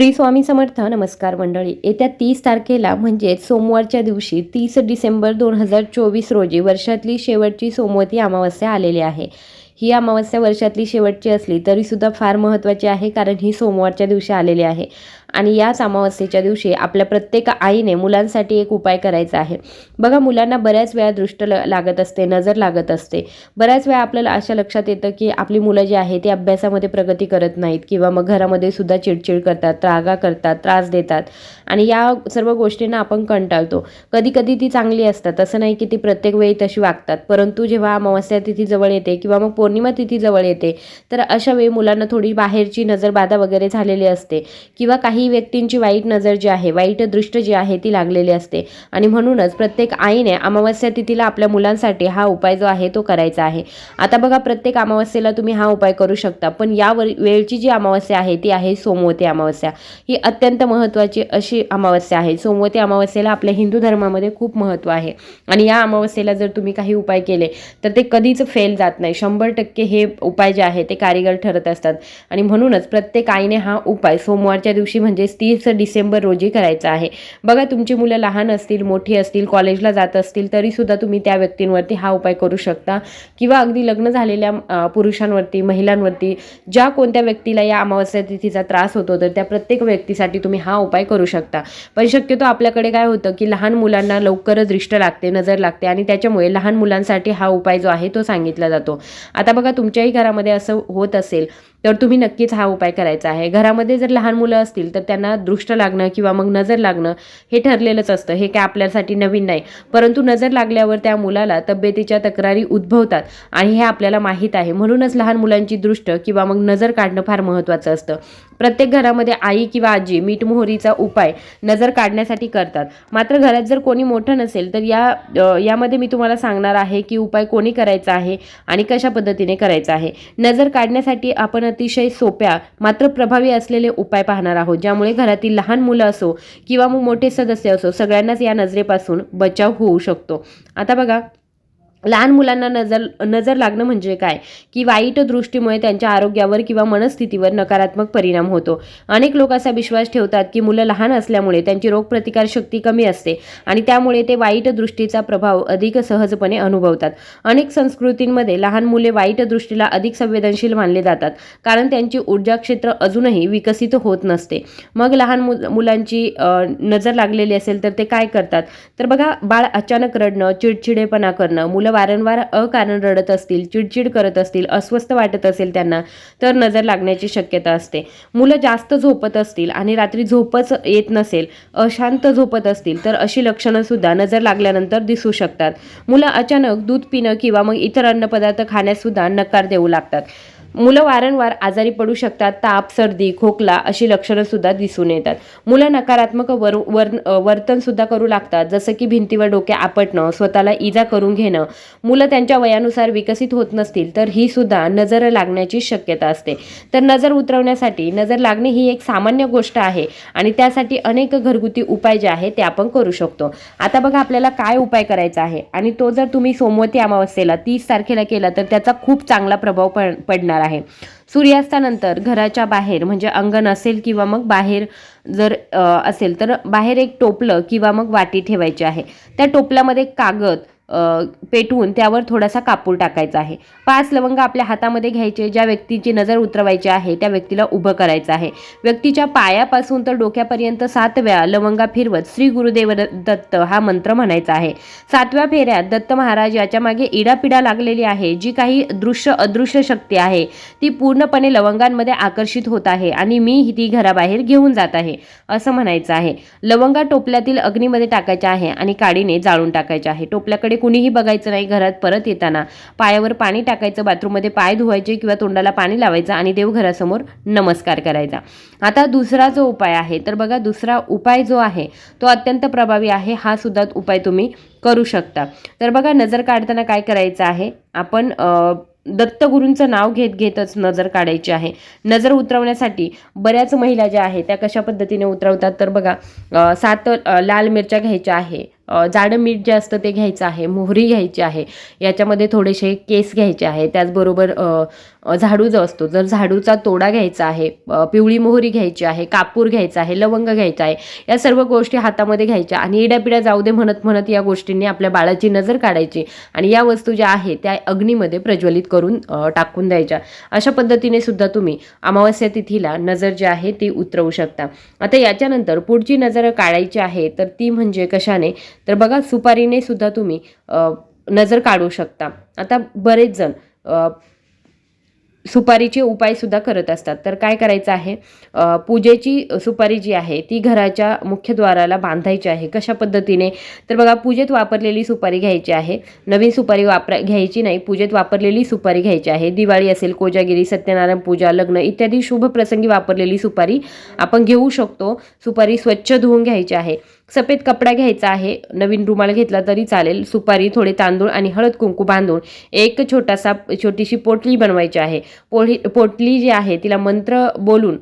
श्री स्वामी समर्थ नमस्कार मंडळी. येत्या तीस तारखेला म्हणजेच सोमवारच्या दिवशी तीस डिसेंबर दोन हजार चोवीस रोजी वर्षातली शेवटची सोमवती अमावस्या आलेली आहे. ही अमावस्या वर्षातली शेवटची असली तरीसुद्धा फार महत्त्वाची आहे कारण ही सोमवारच्या दिवशी आलेली आहे. आणि याच अमावस्येच्या दिवशी आपल्या प्रत्येक आईने मुलांसाठी एक उपाय करायचा आहे. बघा मुलांना बऱ्याच वेळा दृष्ट ल लागत असते नजर लागत असते. बऱ्याच वेळा आपल्याला अशा लक्षात येतं की आपली मुलं जी आहे ती अभ्यासामध्ये प्रगती करत नाहीत किंवा मग घरामध्ये सुद्धा चिडचिड करतात रागा करतात त्रास देतात. आणि या सर्व गोष्टींना आपण कंटाळतो. कधी कधी ती चांगली असतात. असं नाही की ती प्रत्येक वेळी तशी वागतात. परंतु जेव्हा अमावस्या तिथी जवळ येते किंवा मग पौर्णिमा तिथी जवळ येते. तर अशा वेळी मुलांना थोडी बाहेरची नजर बाधा वगैरे झालेली असते किंवा काही व्यक्तींची वाईट नजर जी आहे वाईट दृष्ट जी आहे ती लागलेली असते. आणि म्हणूनच प्रत्येक आईने अमावस्या तिथीला आपल्या मुलांसाठी हा उपाय जो आहे तो करायचा आहे. आता बघा प्रत्येक अमावस्येला तुम्ही हा उपाय करू शकता पण या वेळची जी अमावस्या आहे ती आहे सोमवती अमावस्या. ही अत्यंत महत्त्वाची अशी अमावस्या आहे. सोमवती अमावस्येला आपल्या हिंदू धर्मामध्ये खूप महत्त्व आहे. आणि या अमावस्येला जर तुम्ही काही उपाय केले तर ते कधीच फेल जात नाही. शंभर टक्के हे उपाय जे आहे ते कारीगर ठरत असतात. आणि म्हणूनच प्रत्येक आईने हा उपाय सोमवारच्या दिवशी म्हणजेच तीस डिसेंबर रोजी करायचा आहे. बघा तुमची मुलं लहान असतील मोठी असतील कॉलेजला जात असतील तरीसुद्धा तुम्ही त्या व्यक्तींवरती हा उपाय करू शकता. किंवा अगदी लग्न झालेल्या पुरुषांवरती महिलांवरती ज्या कोणत्या व्यक्तीला या अमावस्या तिथीचा त्रास होतो तर त्या प्रत्येक व्यक्तीसाठी तुम्ही हा उपाय करू शकता. पण शक्यतो आपल्याकडे काय होतं की लहान मुलांना लवकर दृष्ट लागते नजर लागते आणि त्याच्यामुळे लहान मुलांसाठी हा उपाय जो आहे तो सांगितला जातो. आता बघा तुमच्याही घरामध्ये असं होत असेल. तर तुम्ही नक्कीच हा उपाय करायचा आहे. घरामध्ये जर लहान मुलं असतील तर त्यांना दृष्ट लागणं किंवा मग नजर लागणं हे ठरलेलंच असतं. हे काय आपल्यासाठी नवीन नाही. परंतु नजर लागल्यावर त्या मुलाला तब्येतीच्या तक्रारी उद्भवतात आणि हे आपल्याला माहीत आहे. म्हणूनच लहान मुलांची दृष्ट किंवा मग नजर काढणं फार महत्त्वाचं असतं. प्रत्येक घरामध्ये आई किंवा आजी मीठ मोहरीचा उपाय नजर काढण्यासाठी करतात. मात्र घरात जर कोणी मोठं नसेल तर या यामध्ये मी तुम्हाला सांगणार आहे की उपाय कोणी करायचा आहे आणि कशा पद्धतीने करायचा आहे. नजर काढण्यासाठी आपण अतिशय सोप्या मात्र प्रभावी असलेले उपाय पाहणार आहोत ज्यामुळे घरातील लहान मुलं असो किंवा मग मोठे सदस्य असो सगळ्यांनाच या नजरेपासून बचाव होऊ शकतो. आता बघा लहान मुलांना नजर नजर लागणं म्हणजे काय? की वाईट दृष्टीमुळे त्यांच्या आरोग्यावर किंवा मनस्थितीवर नकारात्मक परिणाम होतो. अनेक लोक असा विश्वास ठेवतात की मुलं लहान असल्यामुळे त्यांची रोगप्रतिकार शक्ती कमी असते आणि त्यामुळे ते वाईट दृष्टीचा प्रभाव अधिक सहजपणे अनुभवतात. अनेक संस्कृतींमध्ये लहान मुले वाईट दृष्टीला अधिक संवेदनशील मानले जातात कारण त्यांची ऊर्जा क्षेत्र अजूनही विकसित होत नसते. मग लहान मु मुलांची नजर लागलेली असेल तर ते काय करतात? तर बघा बाळ अचानक रडणं चिडचिडेपणा करणं मुलं वारंवार अकारण रडत असतील चिडचिड करत असतील अस्वस्थ वाटत असेल त्यांना तर नजर लागण्याची शक्यता असते. मुलं जास्त झोपत असतील आणि रात्री झोपच येत नसेल अशांत झोपत असतील तर अशी लक्षणं सुद्धा नजर लागल्यानंतर दिसू शकतात. मुलं अचानक दूध पिणं किंवा मग इतर अन्नपदार्थ खाण्यास सुद्धा नकार देऊ लागतात. मुलं वारंवार आजारी पडू शकतात ताप सर्दी खोकला अशी लक्षणं सुद्धा दिसून येतात. मुलं नकारात्मक वर वर वर्तन सुद्धा करू लागतात जसं की भिंतीवर डोके आपटणं स्वतःला इजा करून घेणं. मुलं त्यांच्या वयानुसार विकसित होत नसतील तर ही सुद्धा नजर लागण्याची शक्यता असते. तर नजर उतरवण्यासाठी नजर लागणे ही एक सामान्य गोष्ट आहे आणि त्यासाठी अनेक घरगुती उपाय जे आहे ते आपण करू शकतो. आता बघा आपल्याला काय उपाय करायचा आहे? आणि तो जर तुम्ही सोमवती अमावस्येला तीस तारखेला केला तर त्याचा खूप चांगला प्रभाव पड पडणार आहे. सूर्यास्तानंतर घराच्या बाहेर म्हणजे अंगण असेल किंवा मग बाहेर जर असेल तर बाहेर एक टोपलं किंवा मग वाटी ठेवायची आहे. त्या टोपल्यामध्ये कागद पेटवून त्यावर थोडासा कापूर टाकायचा आहे. पाच लवंग आपल्या हातामध्ये घ्यायचे ज्या व्यक्तीची नजर उतरवायची आहे त्या व्यक्तीला उभं करायचं आहे. व्यक्तीच्या पायापासून तर डोक्यापर्यंत सात वेळा लवंगा फिरवत श्री गुरुदेव दत्त हा मंत्र म्हणायचा आहे. सातव्या फेऱ्यात दत्त महाराज याच्या मागे इडापिडा लागलेली आहे जी काही दृश्य अदृश्य शक्ती आहे ती पूर्णपणे लवंगांमध्ये आकर्षित होत आहे आणि मी ती घराबाहेर घेऊन जात आहे असं म्हणायचं आहे. लवंगा टोपल्यातील अग्नीमध्ये टाकायच्या आहे आणि काडीने जाळून टाकायच्या आहे. टोपल्याकडे कुणीही बघायचं नाही घरात परत येताना. पायावर पाणी टाकायचं बाथरूममध्ये पाय धुवायचे किंवा तोंडाला पाणी लावायचं आणि देवघरासमोर नमस्कार करायचा. आता दुसरा जो उपाय आहे तर बघा दुसरा उपाय जो आहे तो अत्यंत प्रभावी आहे हा सुद्धा उपाय तुम्ही करू शकता. तर बघा नजर काढताना काय करायचं आहे? आपण दत्तगुरूंचं नाव घेत घेतच नजर काढायची आहे. नजर उतरवण्यासाठी बऱ्याच महिला ज्या आहेत त्या कशा पद्धतीने उतरवतात? तर बघा सात लाल मिरच्या घ्यायच्या आहे जाडं मीठ जे असतं ते घ्यायचं आहे मोहरी घ्यायची आहे याच्यामध्ये थोडेसे केस घ्यायचे आहे त्याचबरोबर झाडू जो असतो जर झाडूचा तोडा घ्यायचा आहे पिवळी मोहरी घ्यायची आहे कापूर घ्यायचा आहे लवंग घ्यायचा आहे या सर्व गोष्टी हातामध्ये घ्यायच्या आणि इड्यापिड्या जाऊ दे म्हणत म्हणत या गोष्टींनी आपल्या बाळाची नजर काढायची आणि या वस्तू ज्या आहे त्या अग्नीमध्ये प्रज्वलित करून टाकून द्यायच्या. अशा पद्धतीने सुद्धा तुम्ही अमावस्या तिथीला नजर जी आहे ती उतरवू शकता. आता याच्यानंतर पुढची नजर काढायची आहे तर ती म्हणजे कशाने? तर बघा सुपारीने सुद्धा तुम्ही नजर काढू शकता. आता बरेच जण सुपारीचे उपायसुद्धा करत असतात. तर काय करायचं आहे? पूजेची सुपारी जी आहे ती घराच्या मुख्यद्वाराला बांधायची आहे. कशा पद्धतीने? तर बघा पूजेत वापरलेली सुपारी घ्यायची आहे. नवीन सुपारी वापरा घ्यायची नाही. पूजेत वापरलेली सुपारी घ्यायची आहे. दिवाळी असेल कोजागिरी सत्यनारायण पूजा लग्न इत्यादी शुभ प्रसंगी वापरलेली सुपारी आपण घेऊ शकतो. सुपारी स्वच्छ धुवून घ्यायची आहे. सफेद कपडा घ्यायचा आहे. नवीन रुमाल घेतला तरी चालेल. सुपारी थोडे तांदूळ आणि हळद कुंकू बांधून एक छोटासा छोटीशी पोटली बनवायची आहे. पोळी पोटली जी आहे तिला मंत्र बोलून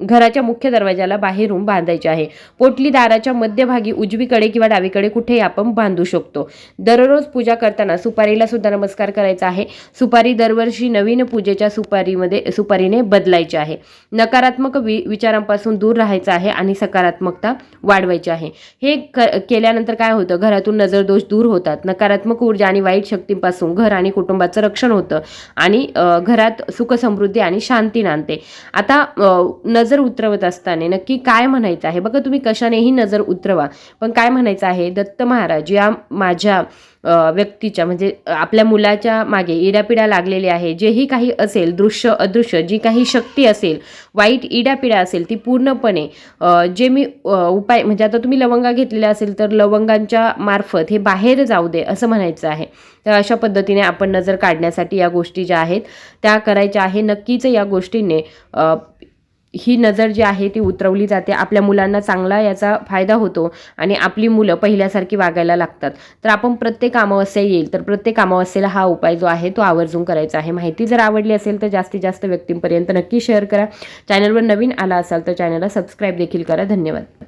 घराच्या मुख्य दरवाजाला बाहेरून बांधायचे आहे. पोटली दाराच्या मध्यभागी उजवीकडे किंवा डावीकडे कुठेही आपण बांधू शकतो. दररोज पूजा करताना सुपारीला सुद्धा नमस्कार करायचा आहे. सुपारी दरवर्षी नवीन पूजेच्या सुपारीमध्ये सुपारीने बदलायची आहे. नकारात्मक वि विचारांपासून दूर राहायचं आहे आणि सकारात्मकता वाढवायची आहे. हे क केल्यानंतर काय होतं? घरातून नजरदोष दूर होतात. नकारात्मक ऊर्जा आणि वाईट शक्तींपासून घर आणि कुटुंबाचं रक्षण होतं आणि घरात सुख समृद्धी आणि शांती नांदते. आता नजर नजर उतरवत असताना नक्की काय म्हणायचं आहे? बघा तुम्ही कशानेही नजर उतरवा. पण काय म्हणायचं आहे? दत्त महाराज या माझ्या व्यक्तीच्या म्हणजे आपल्या मुलाच्या मागे इडापिडा लागलेली आहे. जेही काही असेल दृश्य अदृश्य जी काही शक्ती असेल वाईट इडापिडा असेल ती पूर्णपणे जे मी उपाय म्हणजे आता तुम्ही लवंगा घेतलेल्या असेल तर लवंगांच्या मार्फत हे बाहेर जाऊ दे असं म्हणायचं आहे. तर अशा पद्धतीने आपण नजर काढण्यासाठी या गोष्टी ज्या आहेत त्या करायच्या आहे. नक्कीच या गोष्टींनी ही नजर जी आहे ती उतरवली जाते. आपल्या मुलांना चांगला याचा फायदा होतो आणि आपली मुलं पहिल्यासारखी वागायला लागतात. तर आपण प्रत्येक अमावस्या येईल तर प्रत्येक अमावस्येला हा उपाय जो आहे तो आवर्जून करायचा आहे. माहिती जर आवडली असेल तर जास्तीत जास्त व्यक्तींपर्यंत नक्की शेअर करा. चॅनलवर नवीन आला असाल तर चॅनलला सबस्क्राईब देखील करा. धन्यवाद.